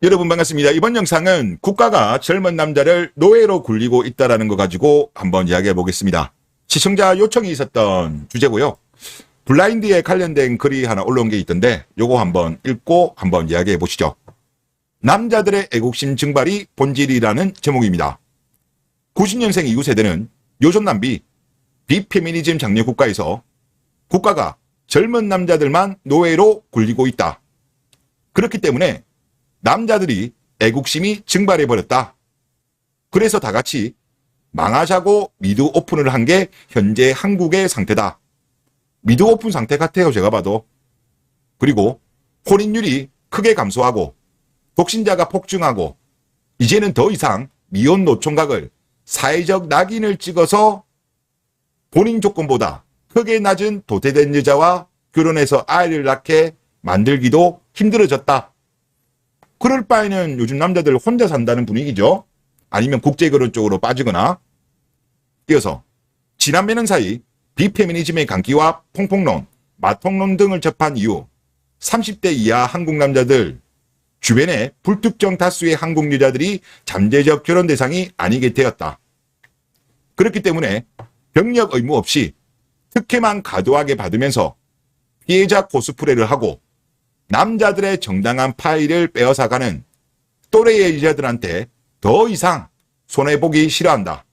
여러분 반갑습니다. 이번 영상은 국가가 젊은 남자를 노예로 굴리고 있다라는 거 가지고 한번 이야기해 보겠습니다. 시청자 요청이 있었던 주제고요. 블라인드에 관련된 글이 하나 올라온 게 있던데 요거 한번 읽고 한번 이야기해 보시죠. 남자들의 애국심 증발이 본질이라는 제목입니다. 90년생 이후 세대는 요즘 남비 비페미니즘 장려 국가에서 국가가 젊은 남자들만 노예로 굴리고 있다. 그렇기 때문에 남자들이 애국심이 증발해 버렸다. 그래서 다 같이 망하자고 미드 오픈을 한 게 현재 한국의 상태다. 미드 오픈 상태 같아요, 제가 봐도. 그리고 혼인율이 크게 감소하고 독신자가 폭증하고 이제는 더 이상 미혼 노총각을 사회적 낙인을 찍어서 본인 조건보다 크게 낮은 도태된 여자와 결혼해서 아이를 낳게 만들기도 힘들어졌다. 그럴 바에는 요즘 남자들 혼자 산다는 분위기죠. 아니면 국제결혼 쪽으로 빠지거나. 이어서 지난 몇년 사이 비페미니즘의 강기와 퐁퐁론, 마통론 등을 접한 이후 30대 이하 한국 남자들 주변에 불특정 다수의 한국 여자들이 잠재적 결혼 대상이 아니게 되었다. 그렇기 때문에 병력 의무 없이 특혜만 과도하게 받으면서 피해자 코스프레를 하고 남자들의 정당한 파일을 빼앗아가는 또래의 여자들한테 더 이상 손해보기 싫어한다.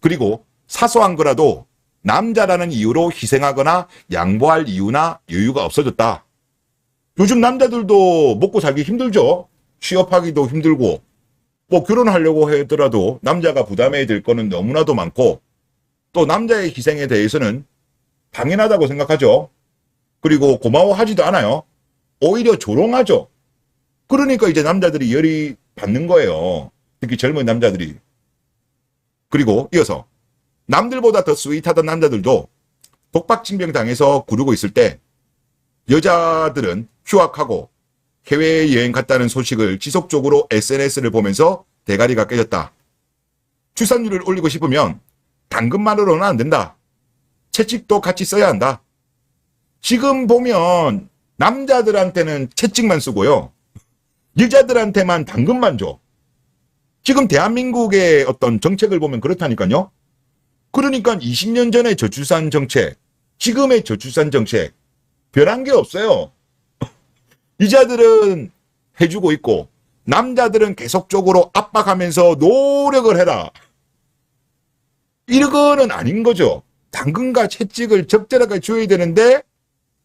그리고 사소한 거라도 남자라는 이유로 희생하거나 양보할 이유나 여유가 없어졌다. 요즘 남자들도 먹고 살기 힘들죠? 취업하기도 힘들고, 뭐 결혼하려고 하더라도 남자가 부담해야 될 거는 너무나도 많고, 또 남자의 희생에 대해서는 당연하다고 생각하죠. 그리고 고마워하지도 않아요. 오히려 조롱하죠. 그러니까 이제 남자들이 열이 받는 거예요. 특히 젊은 남자들이. 그리고 이어서 남들보다 더 스윗하던 남자들도 독박징병 당해서 구르고 있을 때 여자들은 휴학하고 해외여행 갔다는 소식을 지속적으로 SNS를 보면서 대가리가 깨졌다. 출산율을 올리고 싶으면 당근만으로는 안 된다. 채찍도 같이 써야 한다. 지금 보면 남자들한테는 채찍만 쓰고요. 여자들한테만 당근만 줘. 지금 대한민국의 어떤 정책을 보면 그렇다니까요. 그러니까 20년 전의 저출산 정책, 지금의 저출산 정책, 별한 게 없어요. 여자들은 해주고 있고, 남자들은 계속적으로 압박하면서 노력을 해라. 이거는 아닌 거죠. 당근과 채찍을 적절하게 줘야 되는데,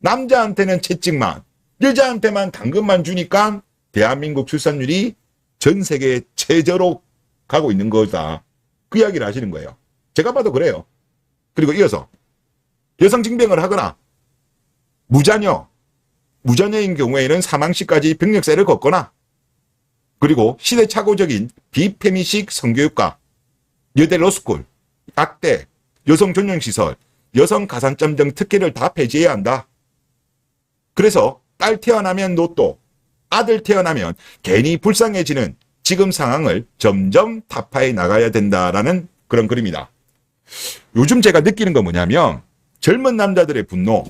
남자한테는 채찍만, 여자한테만 당근만 주니까 대한민국 출산율이 전 세계 최저로 가고 있는 거다. 그 이야기를 하시는 거예요. 제가 봐도 그래요. 그리고 이어서 여성 징병을 하거나 무자녀, 무자녀인 경우에는 사망시까지 병력세를 걷거나 그리고 시대착오적인 비페미식 성교육과 여대 로스쿨, 약대, 여성 전용시설, 여성 가산점 등 특혜를 다 폐지해야 한다. 그래서 딸 태어나면 로또, 아들 태어나면 괜히 불쌍해지는 지금 상황을 점점 타파해 나가야 된다라는 그런 글입니다. 요즘 제가 느끼는 건 뭐냐면 젊은 남자들의 분노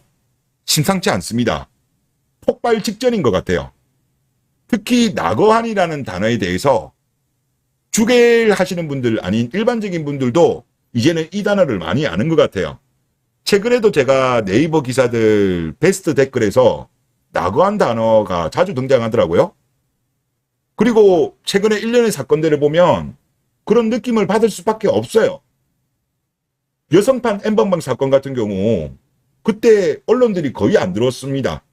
심상치 않습니다. 폭발 직전인 것 같아요. 특히 낙어한이라는 단어에 대해서 주계를 하시는 분들 아닌 일반적인 분들도 이제는 이 단어를 많이 아는 것 같아요. 최근에도 제가 네이버 기사들 베스트 댓글에서 낙어한 단어가 자주 등장하더라고요. 그리고 최근에 일련의 사건들을 보면 그런 느낌을 받을 수밖에 없어요. 여성판 엠번방 사건 같은 경우 그때 언론들이 거의 안 들었습니다.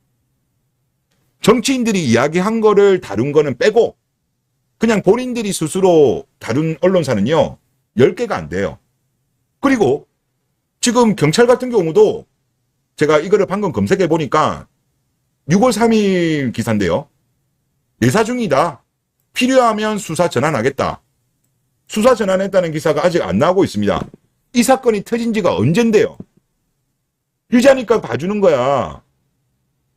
정치인들이 이야기한 거를 다룬 거는 빼고 그냥 본인들이 스스로 다룬 언론사는요 10개가 안 돼요. 그리고 지금 경찰 같은 경우도 제가 이거를 방금 검색해 보니까 6월 3일 기사인데요. 내사 중이다. 필요하면 수사 전환하겠다. 수사 전환했다는 기사가 아직 안 나오고 있습니다. 이 사건이 터진 지가 언젠데요. 유자니까 봐주는 거야.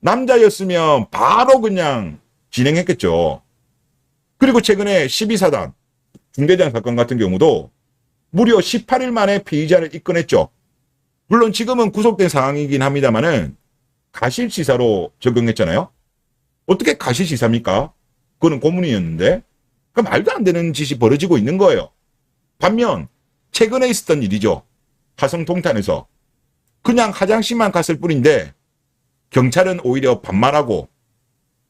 남자였으면 바로 그냥 진행했겠죠. 그리고 최근에 12사단 중대장 사건 같은 경우도 무려 18일 만에 피의자를 입건했죠. 물론 지금은 구속된 상황이긴 합니다만은 가실시사로 적용했잖아요. 어떻게 가실시사입니까? 그거는 고문이었는데 그 말도 안 되는 짓이 벌어지고 있는 거예요. 반면 최근에 있었던 일이죠. 화성 동탄에서 그냥 화장실만 갔을 뿐인데 경찰은 오히려 반말하고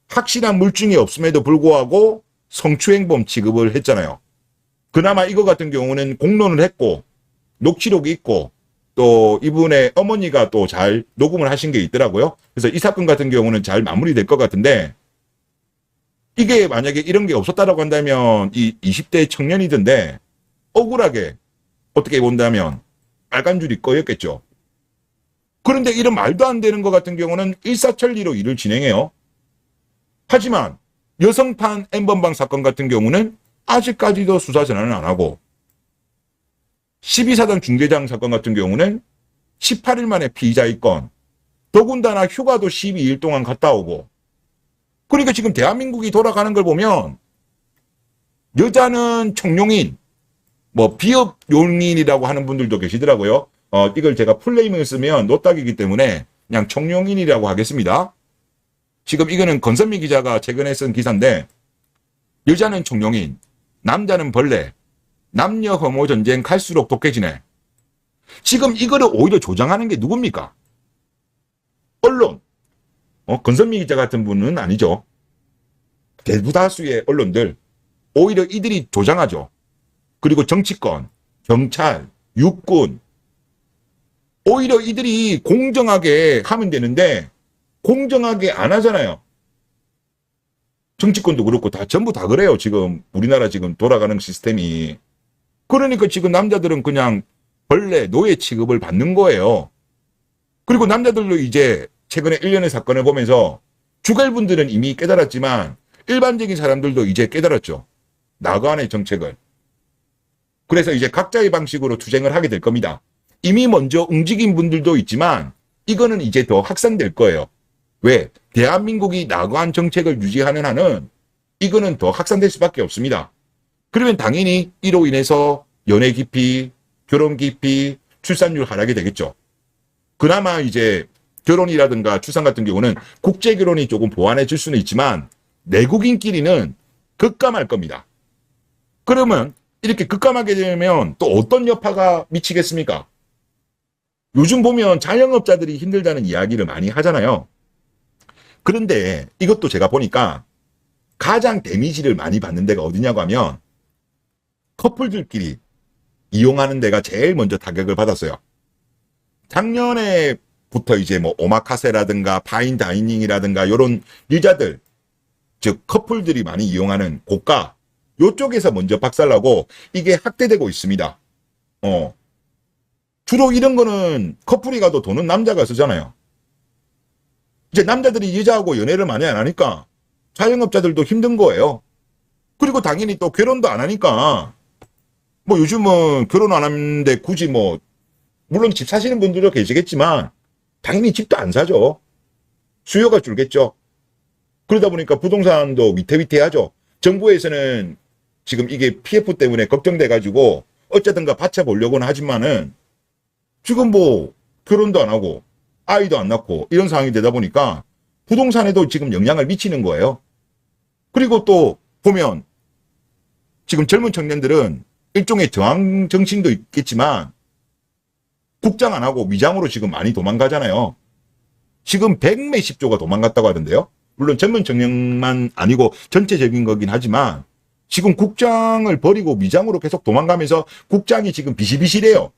확실한 물증이 없음에도 불구하고 성추행범 취급을 했잖아요. 그나마 이거 같은 경우는 공론을 했고 녹취록이 있고 또 이분의 어머니가 또 잘 녹음을 하신 게 있더라고요. 그래서 이 사건 같은 경우는 잘 마무리될 것 같은데 이게 만약에 이런 게 없었다라고 한다면 이 20대 청년이던데 억울하게 어떻게 본다면 빨간 줄이 꺼였겠죠. 그런데 이런 말도 안 되는 것 같은 경우는 일사천리로 일을 진행해요. 하지만 여성판 N번방 사건 같은 경우는 아직까지도 수사 전환을 안 하고 12사단 중대장 사건 같은 경우는 18일 만에 피의자 입건 더군다나 휴가도 12일 동안 갔다 오고 그러니까 지금 대한민국이 돌아가는 걸 보면 여자는 청룡인 뭐 비업 용인이라고 하는 분들도 계시더라고요. 어, 이걸 제가 풀네임을 쓰면 노딱이기 때문에 그냥 청룡인이라고 하겠습니다. 지금 이거는 건선미 기자가 최근에 쓴 기사인데 여자는 청룡인, 남자는 벌레, 남녀 혐오 전쟁 갈수록 독해지네. 지금 이거를 오히려 조장하는 게 누굽니까? 언론. 어, 건선미 기자 같은 분은 아니죠. 대부다수의 언론들. 오히려 이들이 조장하죠. 그리고 정치권, 경찰, 육군. 오히려 이들이 공정하게 하면 되는데 공정하게 안 하잖아요. 정치권도 그렇고 다 전부 다 그래요. 지금 우리나라 지금 돌아가는 시스템이. 그러니까 지금 남자들은 그냥 벌레 노예 취급을 받는 거예요. 그리고 남자들도 이제 최근에 일련의 사건을 보면서 주갈 분들은 이미 깨달았지만 일반적인 사람들도 이제 깨달았죠. 나간의 정책을. 그래서 이제 각자의 방식으로 투쟁을 하게 될 겁니다. 이미 먼저 움직인 분들도 있지만 이거는 이제 더 확산될 거예요. 왜? 대한민국이 나간 정책을 유지하는 한은 이거는 더 확산될 수밖에 없습니다. 그러면 당연히 이로 인해서 연애 기피, 결혼 기피, 출산율 하락이 되겠죠. 그나마 이제 결혼이라든가 출산 같은 경우는 국제 결혼이 조금 보완해 줄 수는 있지만 내국인끼리는 급감할 겁니다. 그러면 이렇게 급감하게 되면 또 어떤 여파가 미치겠습니까? 요즘 보면 자영업자들이 힘들다는 이야기를 많이 하잖아요. 그런데 이것도 제가 보니까 가장 데미지를 많이 받는 데가 어디냐고 하면 커플들끼리 이용하는 데가 제일 먼저 타격을 받았어요. 작년에 부터 이제 뭐 오마카세라든가 파인 다이닝이라든가 요런 유자들 즉 커플들이 많이 이용하는 고가 요쪽에서 먼저 박살나고 이게 확대되고 있습니다. 어. 주로 이런 거는 커플이 가도 돈은 남자가 쓰잖아요. 이제 남자들이 여자하고 연애를 많이 안 하니까 자영업자들도 힘든 거예요. 그리고 당연히 또 결혼도 안 하니까 뭐 요즘은 결혼 안 하는데 굳이 뭐 물론 집 사시는 분들도 계시겠지만 당연히 집도 안 사죠. 수요가 줄겠죠. 그러다 보니까 부동산도 위태위태하죠. 정부에서는 지금 이게 PF 때문에 걱정돼 가지고 어쨌든가 받쳐보려고는 하지만은 지금 뭐 결혼도 안 하고 아이도 안 낳고 이런 상황이 되다 보니까 부동산에도 지금 영향을 미치는 거예요. 그리고 또 보면 지금 젊은 청년들은 일종의 저항 정신도 있겠지만 국장 안 하고 위장으로 지금 많이 도망가잖아요. 지금 백몇십 조가 도망갔다고 하던데요. 물론 젊은 청년만 아니고 전체적인 거긴 하지만 지금 국장을 버리고 위장으로 계속 도망가면서 국장이 지금 비실비실해요.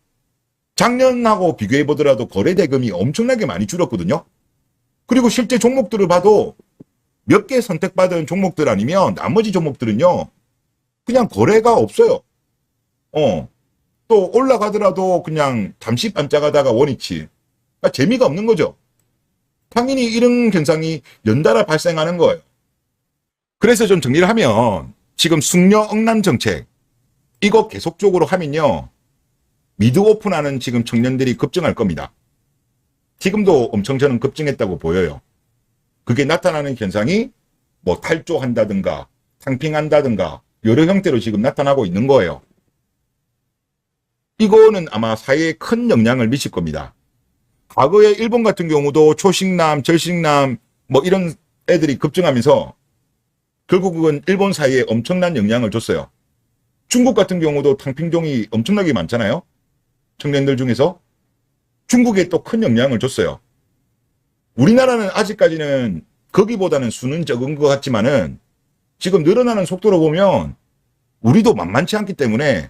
작년하고 비교해 보더라도 거래 대금이 엄청나게 많이 줄었거든요. 그리고 실제 종목들을 봐도 몇 개 선택받은 종목들 아니면 나머지 종목들은요. 그냥 거래가 없어요. 어. 또 올라가더라도 그냥 잠시 반짝하다가 원위치. 그러니까 재미가 없는 거죠. 당연히 이런 현상이 연달아 발생하는 거예요. 그래서 좀 정리를 하면 지금 숙녀 억남 정책 이거 계속적으로 하면요. 미드 오픈하는 지금 청년들이 급증할 겁니다. 지금도 엄청 저는 급증했다고 보여요. 그게 나타나는 현상이 뭐 탈조한다든가 상핑한다든가 여러 형태로 지금 나타나고 있는 거예요. 이거는 아마 사회에 큰 영향을 미칠 겁니다. 과거에 일본 같은 경우도 초식남, 절식남 뭐 이런 애들이 급증하면서 결국은 일본 사이에 엄청난 영향을 줬어요. 중국 같은 경우도 탕핑종이 엄청나게 많잖아요. 청년들 중에서 중국에 또 큰 영향을 줬어요. 우리나라는 아직까지는 거기보다는 수는 적은 것 같지만은 지금 늘어나는 속도로 보면 우리도 만만치 않기 때문에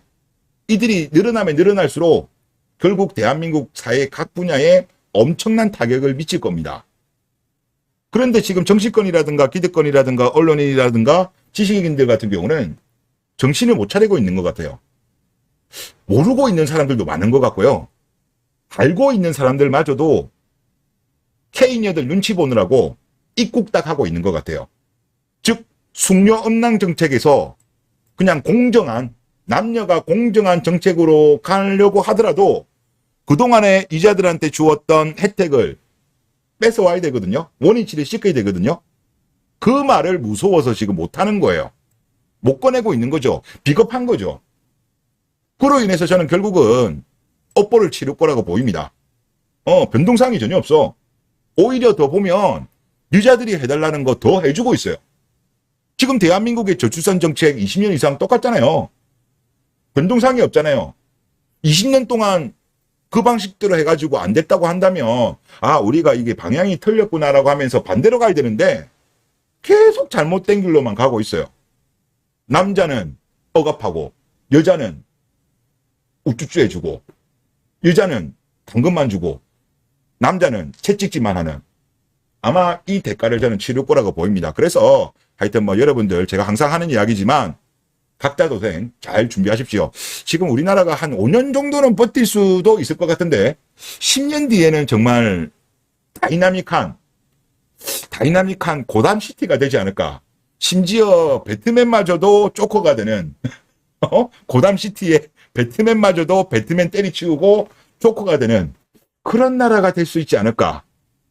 이들이 늘어나면 늘어날수록 결국 대한민국 사회 각 분야에 엄청난 타격을 미칠 겁니다. 그런데 지금 정치권이라든가 기득권이라든가 언론인이라든가 지식인들 같은 경우는 정신을 못 차리고 있는 것 같아요. 모르고 있는 사람들도 많은 것 같고요. 알고 있는 사람들마저도 K녀들 눈치 보느라고 입국딱 하고 있는 것 같아요. 즉, 숙녀 음란 정책에서 그냥 공정한, 남녀가 공정한 정책으로 가려고 하더라도 그동안에 이자들한테 주었던 혜택을 뺏어와야 되거든요. 원위치를 씻어야 되거든요. 그 말을 무서워서 지금 못하는 거예요. 못 꺼내고 있는 거죠. 비겁한 거죠. 그로 인해서 저는 결국은 업보를 치를 거라고 보입니다. 어, 변동상이 전혀 없어. 오히려 더 보면 유자들이 해달라는 거 더 해주고 있어요. 지금 대한민국의 저출산 정책 20년 이상 똑같잖아요. 변동상이 없잖아요. 20년 동안 그 방식대로 해가지고 안 됐다고 한다면, 아, 우리가 이게 방향이 틀렸구나라고 하면서 반대로 가야 되는데, 계속 잘못된 길로만 가고 있어요. 남자는 억압하고, 여자는 우쭈쭈 해주고, 여자는 당근만 주고, 남자는 채찍질만 하는, 아마 이 대가를 저는 치를 거라고 보입니다. 그래서 하여튼 뭐 여러분들 제가 항상 하는 이야기지만 각자 도생 잘 준비하십시오. 지금 우리나라가 한 5년 정도는 버틸 수도 있을 것 같은데 10년 뒤에는 정말 다이나믹한 다이나믹한 고담 시티가 되지 않을까. 심지어 배트맨마저도 쪼커가 되는 어? 고담 시티에 배트맨마저도 배트맨 때리치우고 쪼커가 되는 그런 나라가 될 수 있지 않을까.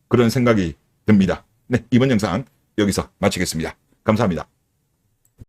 그런 생각이 듭니다. 네, 이번 영상 여기서 마치겠습니다. 감사합니다.